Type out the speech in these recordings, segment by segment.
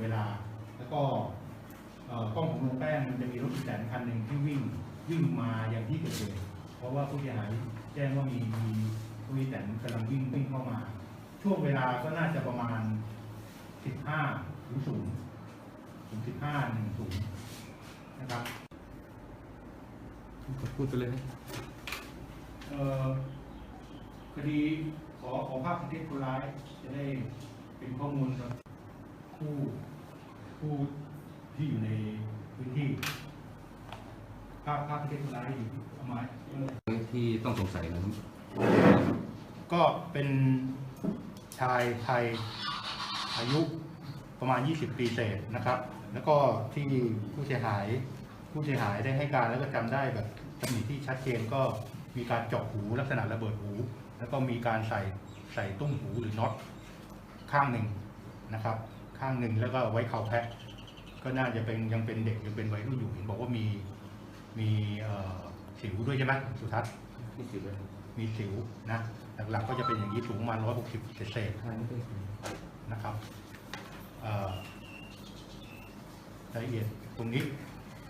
เวลา แล้วก็กล้องของโรงแป้งมันจะมีรถแสนคันหนึ่งที่วิ่งวิ่งมาอย่างที่เกิดเหตุเพราะว่าผู้เสียหายแจ้งว่ามีมีผู้แตนกำลังวิ่งวิ่งเข้ามา ช่วงเวลาก็น่าจะประมาณ 15ถึง0ถึง15หนึ่งศูนนะครับพูดไปเลยเอ่อคดีขอขอภาพสเก็คนร้ายจะได้เป็นข้อมูลครับคู่ ผู้ที่อยู่ในพื้นที่ภาพภาพประเทศคนร้ายอยู่ประมาณที่ต้องสงสัยนะครับก็เป็นชายไทยอายุประมาณ 20 ปีเศษนะครับ แล้วก็ที่ผู้เสียหาย ผู้เสียหายได้ให้การแล้วก็จำได้แบบตำหนิที่ชัดเจนก็มีการเจาะหูลักษณะระเบิดหู แล้วก็มีการใส่ใส่ตุ้มหูหรือน็อตข้างหนึ่งนะครับ ข้างหนึ่งแล้วก็ไว้เข่าแพะก็น่าจะเป็นยังเป็นเด็กยังเป็นวัยรุ่นอยู่เห็นบอกว่ามีมีเอ่อสิวด้วยใช่ไหมสุทัศน์ที่สิบเลยมีสิวนะหลักๆก็จะเป็นอย่างนี้สูงประมาณ160เศษๆใช่ไม่ได้นะครับเอ่อรายละเอียดตรงนี้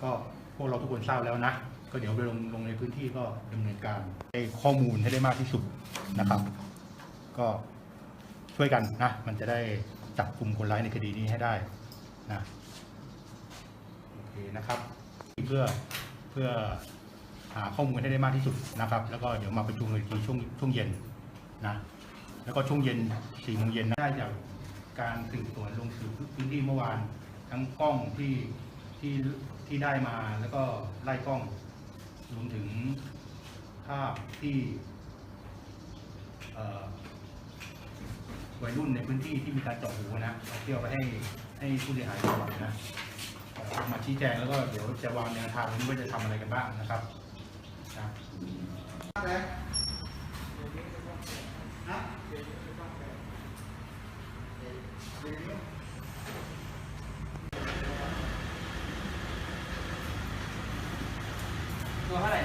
ก็พวกเราทุกคนทราบแล้วนะ ก็เดี๋ยวไปลงลงในพื้นที่ก็ดำเนินการให้ข้อมูลให้ได้มากที่สุดนะครับ ก็ช่วยกันนะ มันจะได้ จับกลุ่มคนร้ายในคดีนี้ให้ได้นะโอเคนะครับเพื่อเพื่อหาข้อมูลให้ได้มากที่สุดนะครับ แล้วก็เดี๋ยวมาประชุมกันอีกทีช่วงช่วงเย็นนะแล้วก็ช่วงเย็นสี่โมงเย็นได้จากการสืบสวนลงสู่พื้นที่เมื่อวาน ทั้งกล้องที่ที่ที่ได้มาแล้วก็ไล่กล้องรวมถึงภาพที่ วัยรุ่นในพื้นที่ที่มีการเจาะหูนะเอาเที่ยวไปให้ให้ผู้เสียหายดูนะเอ่อมาชี้แจงแล้วก็เดี๋ยวจะวางแนวทางว่าจะทำอะไรกันบ้างนะครับนะตัวเท่าไหร่